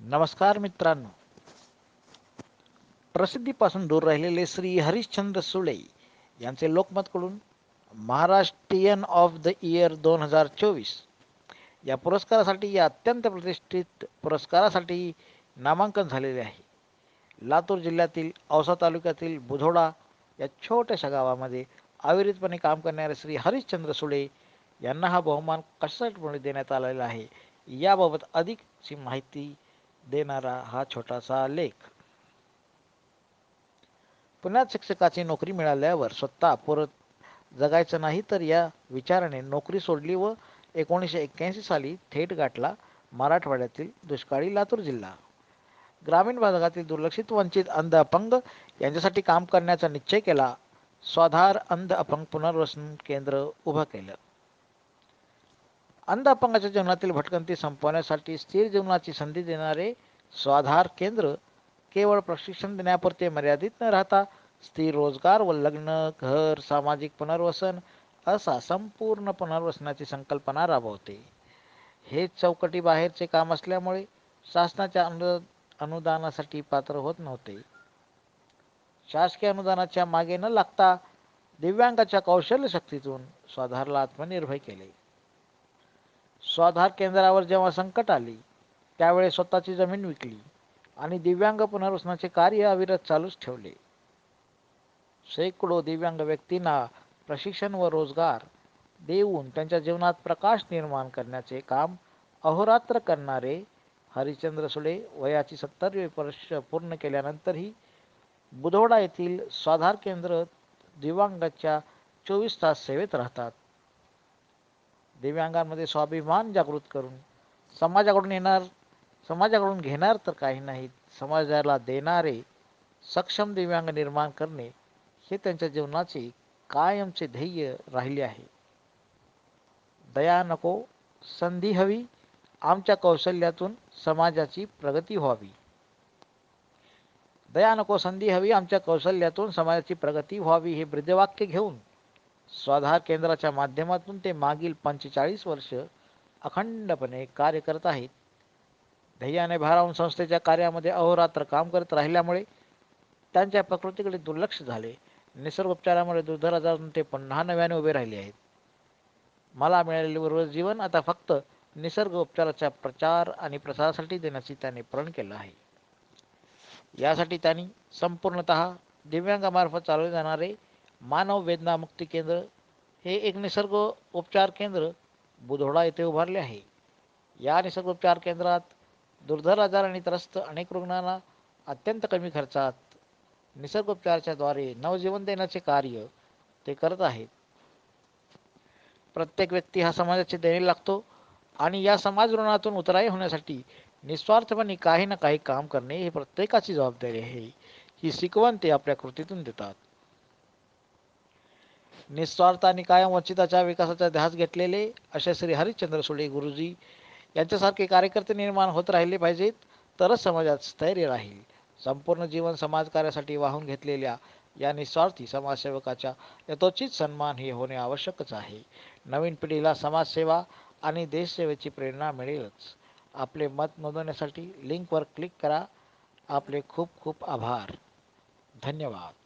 नमस्कार मित्रांनो. प्रसिद्धीपासून दूर राहिलेले श्री हरिश्चंद्र सुळे यांचे लोकमतकडून महाराष्ट्रीयन ऑफ द इयर दोन हजार चोवीस या पुरस्कारासाठी या अत्यंत प्रतिष्ठित पुरस्कारासाठी नामांकन झालेले आहे. लातूर जिल्ह्यातील औसा तालुक्यातील बुधोडा या छोट्याशा गावामध्ये अविरतपणे काम करणारे श्री हरिश्चंद्र सुळे यांना हा बहुमान कशासाठी देण्यात आलेला आहे? याबाबत अधिकची माहिती देणारा हा छोटासा लेख. पुण्यात शिक्षकाची नोकरी मिळाल्यावर स्वतः परत जगायचं नाही तर या विचाराने नोकरी सोडली व एकोणीसशे एक्क्याऐंशी साली थेट गाठला मराठवाड्यातील दुष्काळी लातूर जिल्हा. ग्रामीण भागातील दुर्लक्षित वंचित अंध अपंग यांच्यासाठी काम करण्याचा निश्चय केला. स्वाधार अंध अपंग पुनर्वसन केंद्र उभं केलं. अंध अपंगाच्या जीवनातील भटकंती संपवण्यासाठी स्थिर जीवनाची संधी देणारे स्वाधार केंद्र केवळ प्रशिक्षण देण्यापुरते मर्यादित न राहता स्थिर रोजगार व लग्न घर सामाजिक पुनर्वसन असा संपूर्ण पुनर्वसनाची संकल्पना राबवते. हे चौकटी बाहेरचे काम असल्यामुळे शासनाच्या अनु अनुदानासाठी पात्र होत नव्हते. शासकीय अनुदानाच्या मागे न लागता दिव्यांगाच्या कौशल्य शक्तीतून स्वाधारला आत्मनिर्भय केले. स्वाधार केंद्रावर जेव्हा संकट आले त्यावेळी स्वतःची जमीन विकली आणि दिव्यांग पुनर्वसनाचे कार्य अविरत चालूच ठेवले. शेकडो दिव्यांग व्यक्तींना प्रशिक्षण व रोजगार देऊन त्यांच्या जीवनात प्रकाश निर्माण करण्याचे काम अहोरात्र करणारे हरिश्चंद्र सुळे वयाची सत्तरवे वर्ष पूर्ण केल्यानंतरही बुधोडा येथील स्वाधार केंद्र दिव्यांगाच्या चोवीस तास सेवेत राहतात. दिव्यांगांमध्ये स्वाभिमान जागृत करून समाजाकडून येणार समाजाकडून घेणार तर काही नाहीत समाजाला देणारे सक्षम दिव्यांग निर्माण करणे हे त्यांच्या जीवनाचे कायमचे ध्येय राहिले आहे. दया नको संधी हवी आमच्या कौशल्यातून समाजाची प्रगती व्हावी. दया नको संधी हवी आमच्या कौशल्यातून समाजाची प्रगती व्हावी हे ब्रीदवाक्य घेऊन स्वाधार केंद्राच्या माध्यमातून ते मागील पंचेचाळीस वर्ष अखंडपणे कार्य करत आहेत. ध्येयाने भारावून संस्थेच्या कार्यामध्ये अहोरात्र काम करत राहिल्यामुळे त्यांच्या प्रकृतीकडे दुर्लक्ष झाले. निसर्गोपचारामुळे दुर्धर आजारून ते पुन्हा नव्याने उभे राहिले आहेत. मला मिळालेले उर्वरित जीवन आता फक्त निसर्ग उपचाराच्या प्रचार आणि प्रसारासाठी देण्याची त्याने प्रण केलं आहे. यासाठी त्यांनी संपूर्णत दिव्यांगामार्फत चालवले जाणारे मानव वेदना मुक्ती केंद्र हे एक निसर्ग उपचार केंद्र बुधोडा येथे उभारले आहे. या निसर्गोपचार केंद्रात दुर्धर आजाराने त्रस्त अनेक रुग्णांना अत्यंत कमी खर्चात निसर्गोपचाराच्याद्वारे नवजीवन देण्याचे कार्य ते करत आहेत. प्रत्येक व्यक्ती हा समाजाचे देणे लागतो आणि या समाज ऋणातून उतराई होण्यासाठी निस्वार्थपणे काही ना काही काम करणे ही प्रत्येकाची जबाबदारी आहे. ही शिकवण ते आपल्या कृतीतून देतात. निस्वार्थ आणि कायम वंचिताच्या विकासाचा ध्यास घेतलेले असे श्री हरिश्चंद्र सुळे गुरुजी यांच्यासारखे कार्यकर्ते निर्माण होत राहिले पाहिजेत तरच समाजात स्थैर्य राहील. संपूर्ण जीवन समाजकार्यासाठी वाहून घेतलेल्या या निस्वार्थी समाजसेवकाच्या यथोचित सन्मान हे होणे आवश्यकच आहे. नवीन पिढीला समाजसेवा आणि देशसेवेची प्रेरणा मिळेलच. आपले मत नोंदवण्यासाठी लिंकवर क्लिक करा. आपले खूप खूप आभार. धन्यवाद.